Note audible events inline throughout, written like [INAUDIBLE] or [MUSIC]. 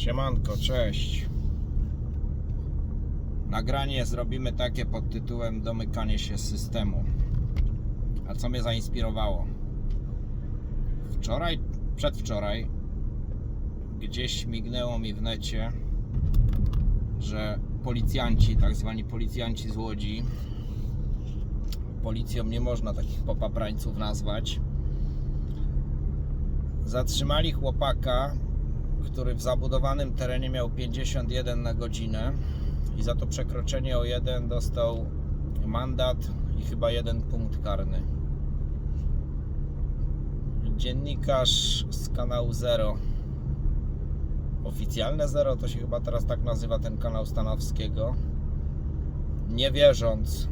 Siemanko, cześć. Nagranie zrobimy takie pod tytułem Domykanie się systemu. A co mnie zainspirowało? Wczoraj, przedwczoraj, gdzieś mignęło mi w necie, że policjanci, tak zwani policjanci z Łodzi, policją nie można takich popaprańców nazwać, zatrzymali chłopaka, który w zabudowanym terenie miał 51 na godzinę i za to przekroczenie o jeden dostał mandat i chyba jeden punkt karny. Dziennikarz z kanału Zero, oficjalne Zero, to się chyba teraz tak nazywa ten kanał Stanowskiego, nie wierząc,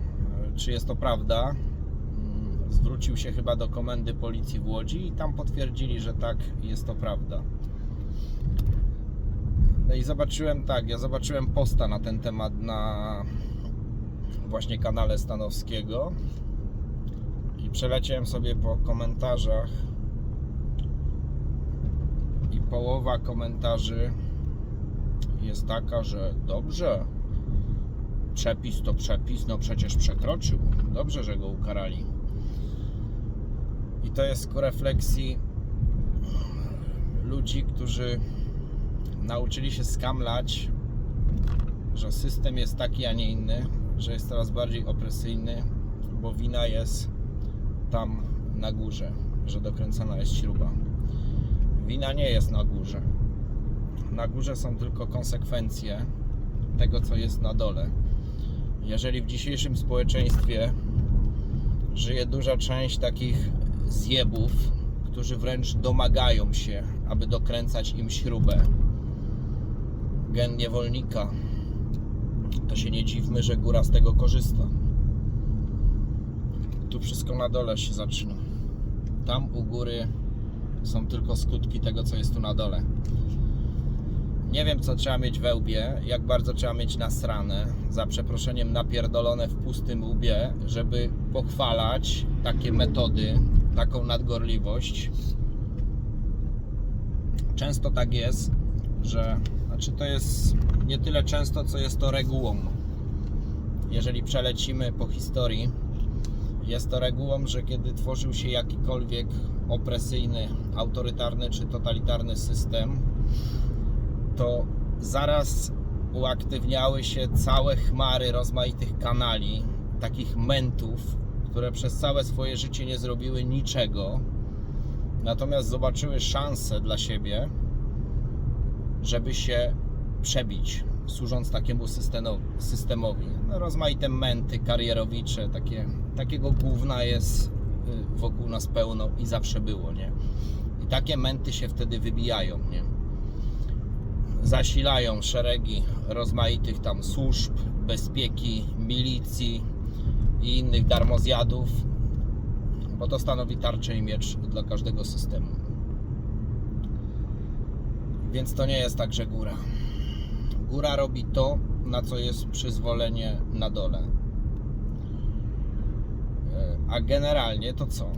czy jest to prawda, mm, zwrócił się chyba do komendy policji w Łodzi i tam potwierdzili, że tak jest to prawda. No i zobaczyłem tak, ja zobaczyłem posta na ten temat na właśnie kanale Stanowskiego i przeleciałem sobie po komentarzach i połowa komentarzy jest taka, że dobrze, przepis to przepis, no przecież przekroczył, dobrze, że go ukarali. I to jest ku refleksji ludzi, którzy nauczyli się skamlać, że system jest taki, a nie inny, że jest coraz bardziej opresyjny, bo wina jest tam na górze, że dokręcona jest śruba. Wina nie jest na górze. Na górze są tylko konsekwencje tego, co jest na dole. Jeżeli w dzisiejszym społeczeństwie żyje duża część takich zjebów, którzy wręcz domagają się, aby dokręcać im śrubę, gen niewolnika, to się nie dziwmy, że góra z tego korzysta. Tu wszystko na dole się zaczyna. Tam u góry są tylko skutki tego, co jest tu na dole. Nie wiem, co trzeba mieć we łbie, jak bardzo trzeba mieć nasrane, za przeproszeniem napierdolone w pustym łbie, żeby pochwalać takie metody, taką nadgorliwość. Często tak jest, że znaczy to jest nie tyle często, co jest to regułą. Jeżeli przelecimy po historii, jest to regułą, że kiedy tworzył się jakikolwiek opresyjny, autorytarny czy totalitarny system, to zaraz uaktywniały się całe chmary rozmaitych kanali, takich mentów, które przez całe swoje życie nie zrobiły niczego, natomiast zobaczyły szansę dla siebie, żeby się przebić, służąc takiemu systemo- systemowi. No, rozmaite menty, karierowicze, takie, takiego gówna jest y, wokół nas pełno i zawsze było, nie? I takie menty się wtedy wybijają, nie? Zasilają szeregi rozmaitych tam służb, bezpieki, milicji i innych darmozjadów, bo to stanowi tarczę i miecz dla każdego systemu. Więc to nie jest tak, że góra. Góra robi to, na co jest przyzwolenie na dole. E, A generalnie to co?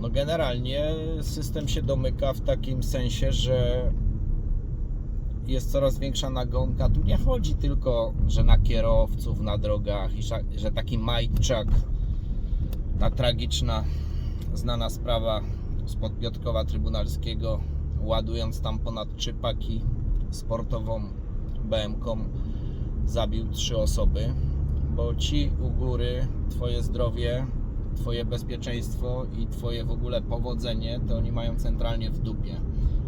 No generalnie system się domyka w takim sensie, że jest coraz większa nagonka. Tu nie chodzi tylko, że na kierowców na drogach i że taki majczak, ta tragiczna, znana sprawa spod Piotrkowa Trybunalskiego, ładując tam ponad trzy paki sportową BM-ką, zabił trzy osoby, bo ci u góry, twoje zdrowie, twoje bezpieczeństwo i twoje w ogóle powodzenie, to oni mają centralnie w dupie.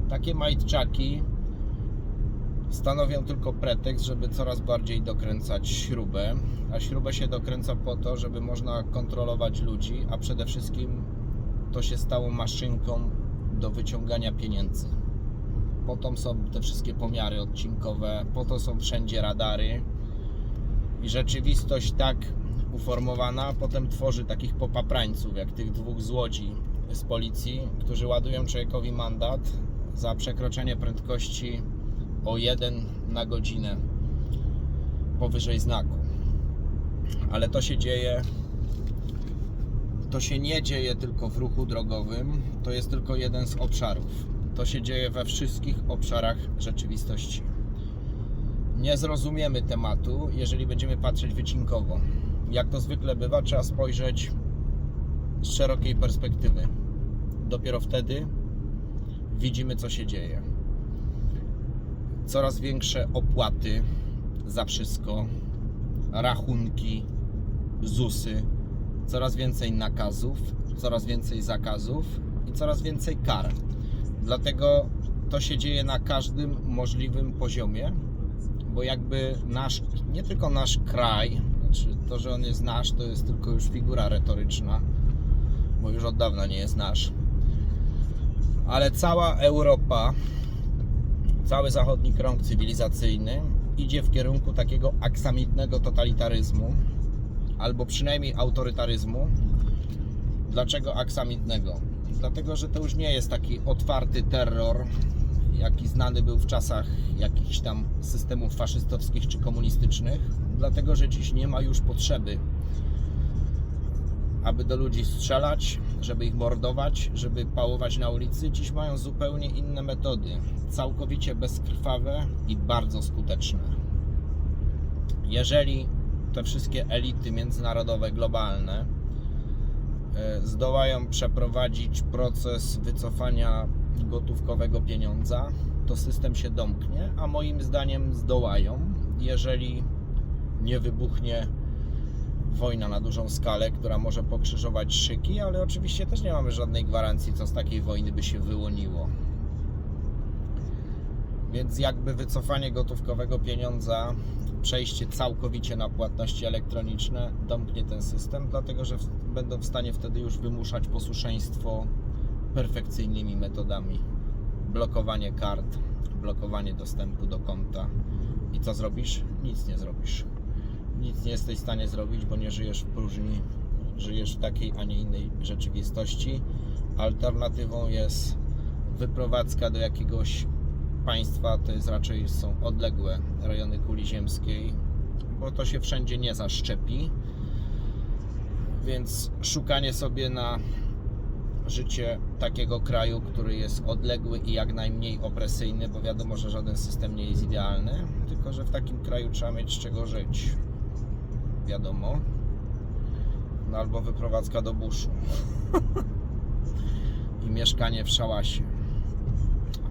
Takie majtczaki stanowią tylko pretekst, żeby coraz bardziej dokręcać śrubę, a śrubę się dokręca po to, żeby można kontrolować ludzi, a przede wszystkim to się stało maszynką do wyciągania pieniędzy. Po to są te wszystkie pomiary odcinkowe, po to są wszędzie radary i rzeczywistość tak uformowana potem tworzy takich popaprańców, jak tych dwóch złodzi z policji, którzy ładują człowiekowi mandat za przekroczenie prędkości o 1 na godzinę powyżej znaku. Ale to się dzieje to się nie dzieje tylko w ruchu drogowym, to jest tylko jeden z obszarów. To się dzieje we wszystkich obszarach rzeczywistości. nie zrozumiemy tematu, jeżeli będziemy patrzeć wycinkowo. Jak to zwykle bywa, trzeba spojrzeć z szerokiej perspektywy. Dopiero wtedy widzimy, co się dzieje. Coraz większe opłaty za wszystko, rachunki, ZUSy, coraz więcej nakazów, coraz więcej zakazów i coraz więcej kar. Dlatego to się dzieje na każdym możliwym poziomie, bo jakby nasz, nie tylko nasz kraj, znaczy to, że on jest nasz, to jest tylko już figura retoryczna, bo już od dawna nie jest nasz, ale cała Europa, cały zachodni krąg cywilizacyjny idzie w kierunku takiego aksamitnego totalitaryzmu, albo przynajmniej autorytaryzmu. Dlaczego aksamitnego? Dlatego, że to już nie jest taki otwarty terror, jaki znany był w czasach jakichś tam systemów faszystowskich czy komunistycznych, dlatego, że dziś nie ma już potrzeby, aby do ludzi strzelać, żeby ich mordować, żeby pałować na ulicy. Dziś mają zupełnie inne metody, całkowicie bezkrwawe i bardzo skuteczne. Jeżeli te wszystkie elity międzynarodowe, globalne e, zdołają przeprowadzić proces wycofania gotówkowego pieniądza, to system się domknie, a moim zdaniem zdołają, jeżeli nie wybuchnie wojna na dużą skalę, która może pokrzyżować szyki, ale oczywiście też nie mamy żadnej gwarancji, co z takiej wojny by się wyłoniło. Więc jakby wycofanie gotówkowego pieniądza, przejście całkowicie na płatności elektroniczne domknie ten system, dlatego że będą w stanie wtedy już wymuszać posłuszeństwo perfekcyjnymi metodami. Blokowanie kart, blokowanie dostępu do konta. I co zrobisz? Nic nie zrobisz. Nic nie jesteś w stanie zrobić, bo nie żyjesz w próżni, żyjesz w takiej, a nie innej rzeczywistości. Alternatywą jest wyprowadzka do jakiegoś państwa, to jest raczej są odległe rejony kuli ziemskiej, bo to się wszędzie nie zaszczepi. Więc szukanie sobie na życie takiego kraju, który jest odległy i jak najmniej opresyjny, bo wiadomo, że żaden system nie jest idealny, tylko że w takim kraju trzeba mieć z czego żyć. Wiadomo. No albo wyprowadzka do buszu. [LAUGHS] I mieszkanie w szałasie.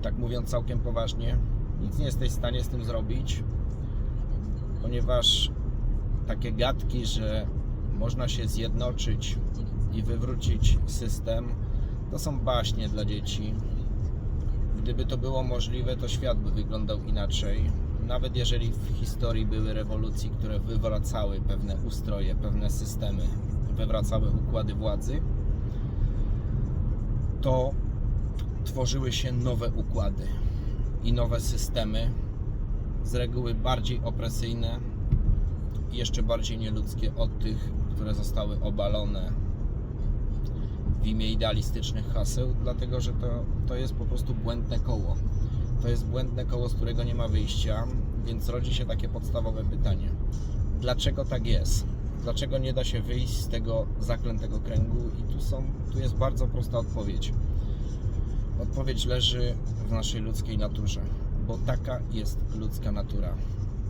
Tak mówiąc całkiem poważnie, nic nie jesteś w stanie z tym zrobić, ponieważ takie gadki, że można się zjednoczyć i wywrócić system, to są baśnie dla dzieci. Gdyby to było możliwe, to świat by wyglądał inaczej. Nawet jeżeli w historii były rewolucje, które wywracały pewne ustroje, pewne systemy, wywracały układy władzy, to tworzyły się nowe układy i nowe systemy, z reguły bardziej opresyjne i jeszcze bardziej nieludzkie od tych, które zostały obalone w imię idealistycznych haseł, dlatego że to, to jest po prostu błędne koło. To jest błędne koło, z którego nie ma wyjścia, więc rodzi się takie podstawowe pytanie: dlaczego tak jest? Dlaczego nie da się wyjść z tego zaklętego kręgu? I tu, są, tu jest bardzo prosta odpowiedź. Odpowiedź leży w naszej ludzkiej naturze, bo taka jest ludzka natura.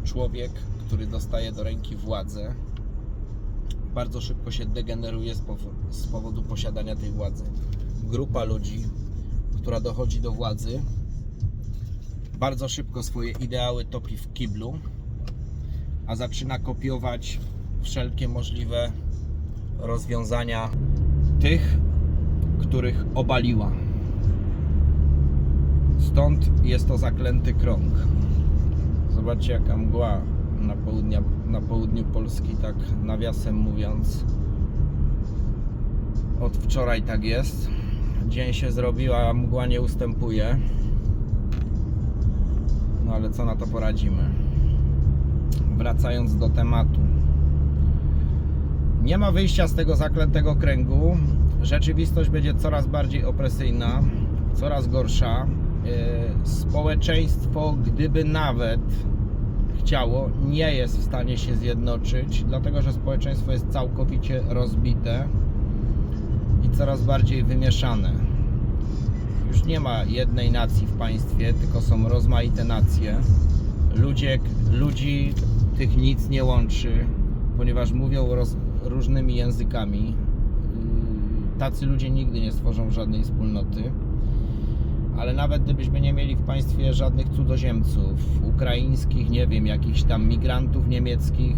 Człowiek, który dostaje do ręki władzę, bardzo szybko się degeneruje z, powo- z powodu posiadania tej władzy. Grupa ludzi, która dochodzi do władzy, bardzo szybko swoje ideały topi w kiblu, a zaczyna kopiować wszelkie możliwe rozwiązania tych, których obaliła. Stąd jest to zaklęty krąg. Zobaczcie jaka mgła na, południa, na południu Polski, tak nawiasem mówiąc. Od wczoraj tak jest. Dzień się zrobił, a mgła nie ustępuje. No ale co na to poradzimy? Wracając do tematu. Nie ma wyjścia z tego zaklętego kręgu. Rzeczywistość będzie coraz bardziej opresyjna, coraz gorsza. Yy, Społeczeństwo, gdyby nawet chciało, nie jest w stanie się zjednoczyć, dlatego że społeczeństwo jest całkowicie rozbite i coraz bardziej wymieszane. Już nie ma jednej nacji w państwie, tylko są rozmaite nacje. Ludzie, ludzi tych nic nie łączy, ponieważ mówią roz, różnymi językami. Yy, Tacy ludzie nigdy nie stworzą żadnej wspólnoty. Ale nawet gdybyśmy nie mieli w państwie żadnych cudzoziemców, ukraińskich, nie wiem, jakichś tam migrantów niemieckich,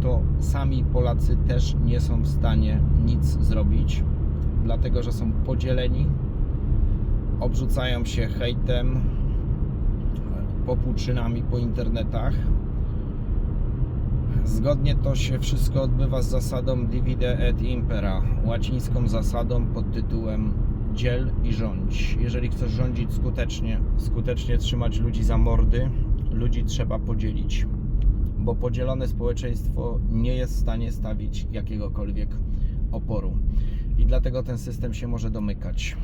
to sami Polacy też nie są w stanie nic zrobić, dlatego że są podzieleni, obrzucają się hejtem, popłuczynami po internetach. Zgodnie to się wszystko odbywa z zasadą divide et impera, łacińską zasadą pod tytułem dziel i rządź. Jeżeli chcesz rządzić skutecznie, skutecznie trzymać ludzi za mordy, ludzi trzeba podzielić, bo podzielone społeczeństwo nie jest w stanie stawić jakiegokolwiek oporu. I dlatego ten system się może domykać.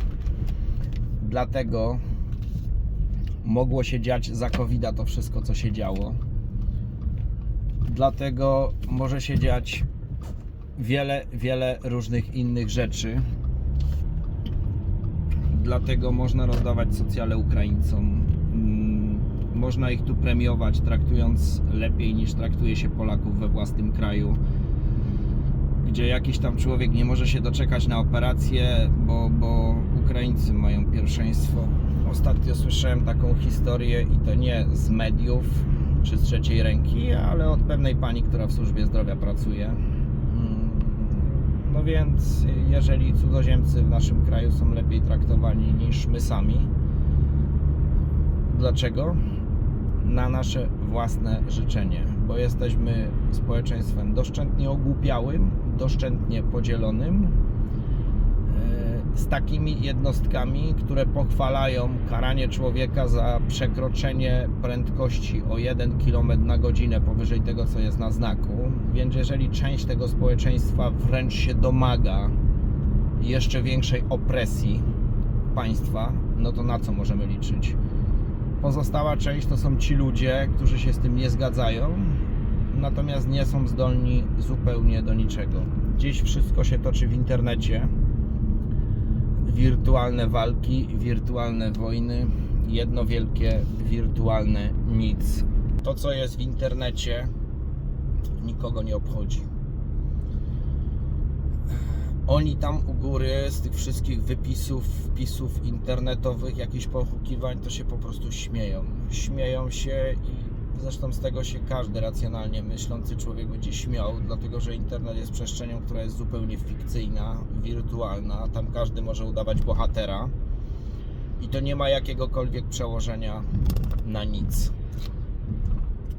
Dlatego mogło się dziać za covid to wszystko, co się działo. Dlatego może się dziać wiele, wiele różnych innych rzeczy. Dlatego można rozdawać socjale Ukraińcom. Mm, Można ich tu premiować, traktując lepiej niż traktuje się Polaków we własnym kraju. Gdzie jakiś tam człowiek nie może się doczekać na operację, bo, bo Ukraińcy mają pierwszeństwo. Ostatnio słyszałem taką historię i to nie z mediów czy z trzeciej ręki, ale od pewnej pani, która w służbie zdrowia pracuje. No więc jeżeli cudzoziemcy w naszym kraju są lepiej traktowani niż my sami, dlaczego? Na nasze własne życzenie, bo jesteśmy społeczeństwem doszczętnie ogłupiałym, doszczętnie podzielonym, z takimi jednostkami, które pochwalają karanie człowieka za przekroczenie prędkości o 1 km na godzinę powyżej tego, co jest na znaku. Więc jeżeli część tego społeczeństwa wręcz się domaga jeszcze większej opresji państwa, no to na co możemy liczyć? Pozostała część to są ci ludzie, którzy się z tym nie zgadzają, natomiast nie są zdolni zupełnie do niczego. Dziś wszystko się toczy w internecie. Wirtualne walki, wirtualne wojny, jedno wielkie wirtualne nic. To, co jest w internecie, nikogo nie obchodzi. Oni tam u góry z tych wszystkich wypisów, wpisów internetowych, jakichś pochukiwań, to się po prostu śmieją. Śmieją się i zresztą z tego się każdy racjonalnie myślący człowiek będzie śmiał, dlatego że internet jest przestrzenią, która jest zupełnie fikcyjna, wirtualna. Tam każdy może udawać bohatera i to nie ma jakiegokolwiek przełożenia na nic.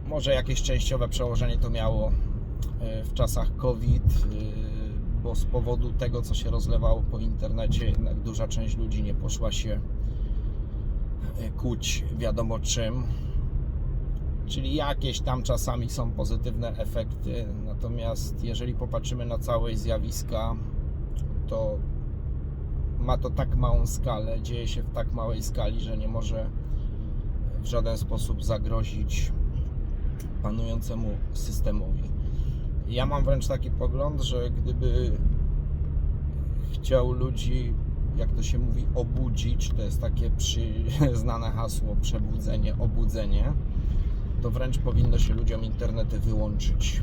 Może jakieś częściowe przełożenie to miało e, w czasach COVID, e, bo z powodu tego, co się rozlewało po internecie, jednak duża część ludzi nie poszła się e, kuć wiadomo czym. Czyli jakieś tam czasami są pozytywne efekty, natomiast jeżeli popatrzymy na całe zjawiska, to ma to tak małą skalę, dzieje się w tak małej skali, że nie może w żaden sposób zagrozić panującemu systemowi. Ja mam wręcz taki pogląd, że gdyby chciał ludzi, jak to się mówi, obudzić, to jest takie przy, [LAUGHS] znane hasło przebudzenie, obudzenie, to wręcz powinno się ludziom internety wyłączyć.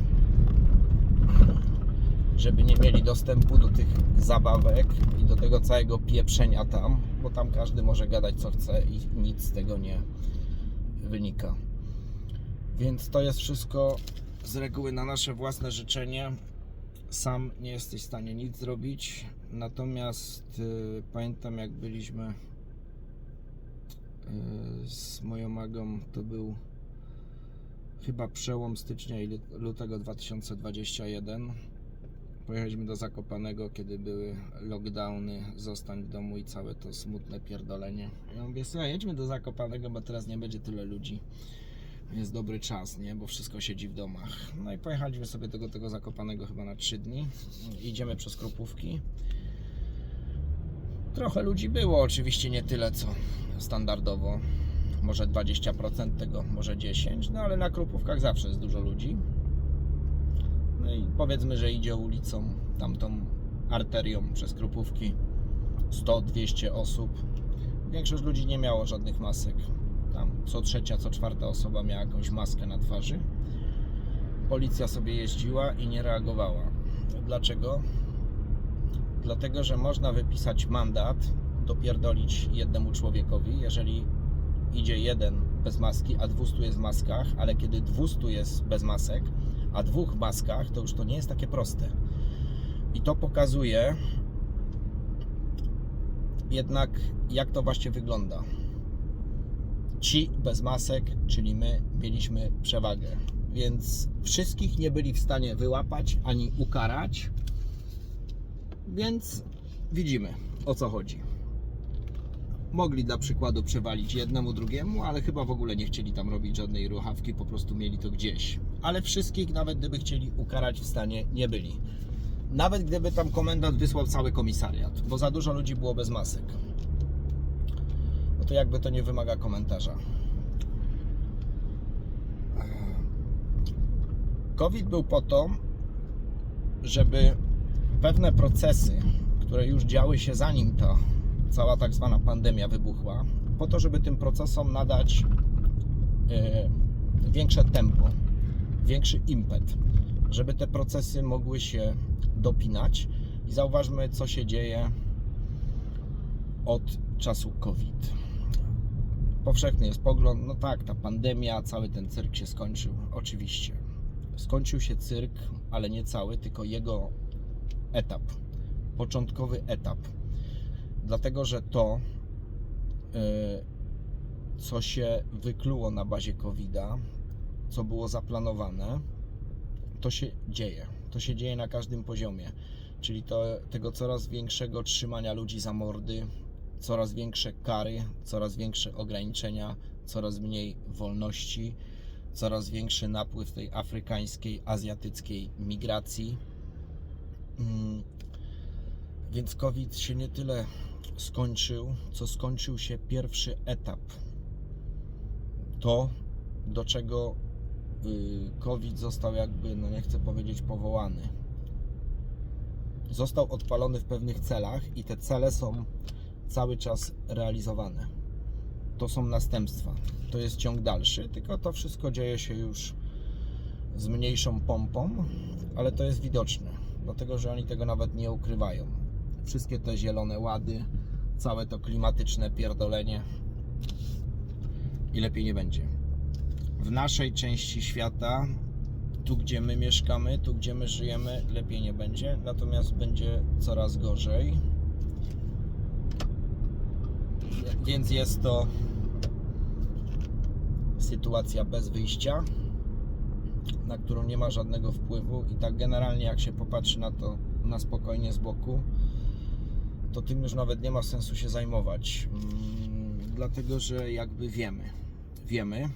Żeby nie mieli dostępu do tych zabawek i do tego całego pieprzenia tam, bo tam każdy może gadać co chce i nic z tego nie wynika. Więc to jest wszystko z reguły na nasze własne życzenie. Sam nie jesteś w stanie nic zrobić. Natomiast y, pamiętam jak byliśmy y, z moją magą, to był chyba przełom stycznia i lut- lutego 2021. Pojechaliśmy do Zakopanego, kiedy były lockdowny, zostań w domu i całe to smutne pierdolenie. Ja mówię, słuchaj, jedźmy do Zakopanego, bo teraz nie będzie tyle ludzi jest dobry czas, nie? Bo wszystko siedzi w domach. No i pojechaliśmy sobie do tego Zakopanego chyba na 3 dni. Idziemy przez Kropówki. Trochę ludzi było, oczywiście nie tyle co standardowo. Może 20% tego, może 10%, no ale na Kropówkach zawsze jest dużo ludzi. No i powiedzmy, że idzie ulicą, tamtą arterią przez Kropówki 100-200 osób. Większość ludzi nie miało żadnych masek tam co trzecia, co czwarta osoba miała jakąś maskę na twarzy. Policja sobie jeździła i nie reagowała. Dlaczego? Dlatego, że można wypisać mandat, dopierdolić jednemu człowiekowi, jeżeli idzie jeden bez maski, a 200 jest w maskach, ale kiedy 200 jest bez masek, a dwóch w maskach, to już to nie jest takie proste. I to pokazuje jednak, jak to właśnie wygląda. Ci bez masek, czyli my, mieliśmy przewagę, więc wszystkich nie byli w stanie wyłapać ani ukarać, więc widzimy o co chodzi. Mogli dla przykładu przewalić jednemu, drugiemu, ale chyba w ogóle nie chcieli tam robić żadnej ruchawki, po prostu mieli to gdzieś. Ale wszystkich, nawet gdyby chcieli ukarać, w stanie nie byli. Nawet gdyby tam komendant wysłał cały komisariat, bo za dużo ludzi było bez masek. No to jakby to nie wymaga komentarza. COVID był po to, żeby pewne procesy, które już działy się zanim ta cała tak zwana pandemia wybuchła, po to, żeby tym procesom nadać e, większe tempo, większy impet, żeby te procesy mogły się dopinać. I zauważmy, co się dzieje od czasu COVID. Powszechny jest pogląd, no tak, ta pandemia, cały ten cyrk się skończył. Oczywiście. Skończył się cyrk, ale nie cały, tylko jego etap, początkowy etap. Dlatego, że to, yy, co się wykluło na bazie COVID-a, co było zaplanowane, to się dzieje. To się dzieje na każdym poziomie. Czyli to, tego coraz większego trzymania ludzi za mordy, coraz większe kary, coraz większe ograniczenia, coraz mniej wolności, coraz większy napływ tej afrykańskiej, azjatyckiej migracji. Mm, Więc COVID się nie tyle skończył, co skończył się pierwszy etap. To, do czego y, COVID został jakby, no nie chcę powiedzieć powołany. Został odpalony w pewnych celach i te cele są cały czas realizowane. To są następstwa. To jest ciąg dalszy, tylko to wszystko dzieje się już z mniejszą pompą, ale to jest widoczne, dlatego że oni tego nawet nie ukrywają. Wszystkie te zielone łady, całe to klimatyczne pierdolenie i lepiej nie będzie. W naszej części świata, tu gdzie my mieszkamy, tu gdzie my żyjemy, lepiej nie będzie, natomiast będzie coraz gorzej. Więc jest to sytuacja bez wyjścia, na którą nie ma żadnego wpływu i tak generalnie jak się popatrzy na to na spokojnie z boku, to tym już nawet nie ma sensu się zajmować. Mm, Dlatego, że jakby wiemy, wiemy,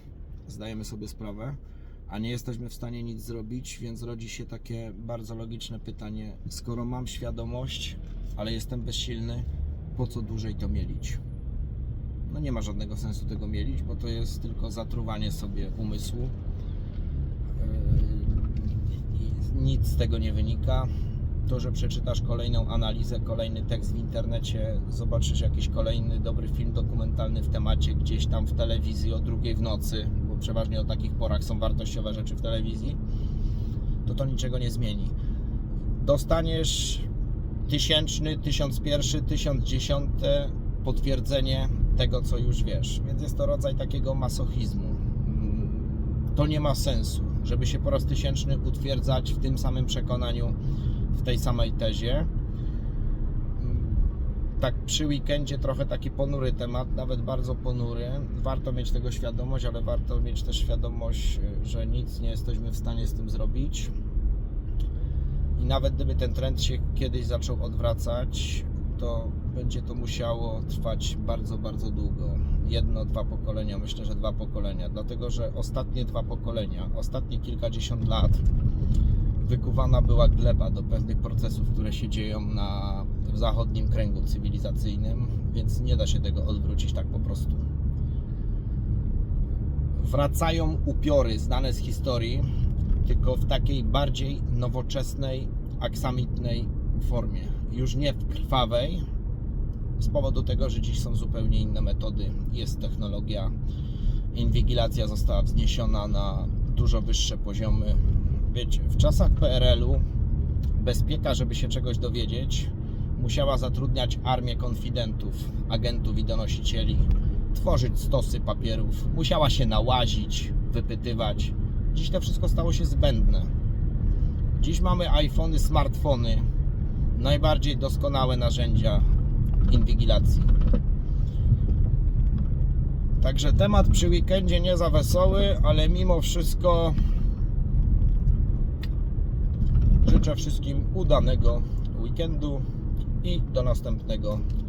zdajemy sobie sprawę, a nie jesteśmy w stanie nic zrobić, więc rodzi się takie bardzo logiczne pytanie: skoro mam świadomość, ale jestem bezsilny, po co dłużej to mielić? No nie ma żadnego sensu tego mielić, bo to jest tylko zatruwanie sobie umysłu. Yy, Nic z tego nie wynika. To, że przeczytasz kolejną analizę, kolejny tekst w internecie, zobaczysz jakiś kolejny dobry film dokumentalny w temacie gdzieś tam w telewizji o drugiej w nocy, bo przeważnie o takich porach są wartościowe rzeczy w telewizji, to to niczego nie zmieni. Dostaniesz tysięczny, tysiąc pierwszy, tysiąc dziesiąte potwierdzenie tego, co już wiesz. Więc jest to rodzaj takiego masochizmu. To nie ma sensu, żeby się po raz tysięczny utwierdzać w tym samym przekonaniu, w tej samej tezie. Mm, Tak przy weekendzie trochę taki ponury temat, nawet bardzo ponury. Warto mieć tego świadomość, ale warto mieć też świadomość, że nic nie jesteśmy w stanie z tym zrobić. I nawet gdyby ten trend się kiedyś zaczął odwracać, to będzie to musiało trwać bardzo, bardzo długo. Jedno, dwa pokolenia, myślę, że dwa pokolenia. Dlatego, że ostatnie dwa pokolenia, ostatnie kilkadziesiąt lat wykuwana była gleba do pewnych procesów, które się dzieją na, w zachodnim kręgu cywilizacyjnym, więc nie da się tego odwrócić tak po prostu. Wracają upiory znane z historii, tylko w takiej bardziej nowoczesnej, aksamitnej formie. Już nie w krwawej, z powodu tego, że dziś są zupełnie inne metody, jest technologia, inwigilacja została wzniesiona na dużo wyższe poziomy. Wiecie, w czasach PRL-u bezpieka, żeby się czegoś dowiedzieć, musiała zatrudniać armię konfidentów, agentów i donosicieli, tworzyć stosy papierów, musiała się nałazić, wypytywać. Dziś to wszystko stało się zbędne. Dziś mamy iPhony, smartfony, najbardziej doskonałe narzędzia inwigilacji. Także temat przy weekendzie nie za wesoły, ale mimo wszystko życzę wszystkim udanego weekendu i do następnego